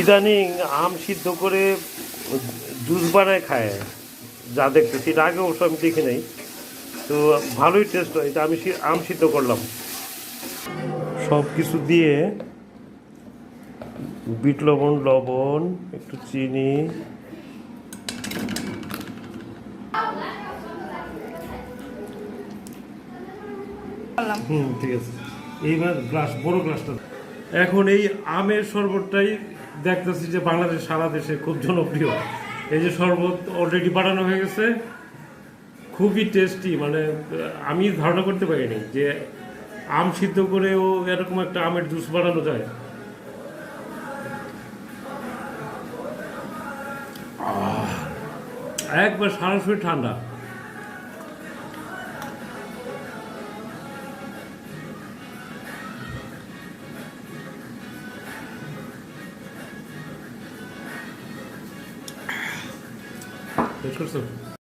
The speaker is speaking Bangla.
ইদানিং আম সিদ্ধ করে জুস বানায় খায়। যা দেখতেছি এটা আগে অবশ্য আমি দেখি নাই। তো ভালোই টেস্ট হয়। এটা আমি আম সিদ্ধ করলাম। সব কিছু দিয়ে বিট লবণ লবণ, একটু চিনি। হুম, ঠিক আছে। এইবার গ্লাস বড় গ্লাসটা এখন এই আমের শরবতটাই দেখতেছি যে বাংলাদেশ, সারা দেশে খুব জনপ্রিয়। এই যে শরবত অলরেডি বানানো হয়ে গেছে। খুবই টেস্টি মানে আমি ধারণা করতে পারিনি যে আম সিদ্ধ করেও এরকম একটা আমের জুস বানানো যায়। একবার সরাসরি ঠান্ডা। 네, 그래서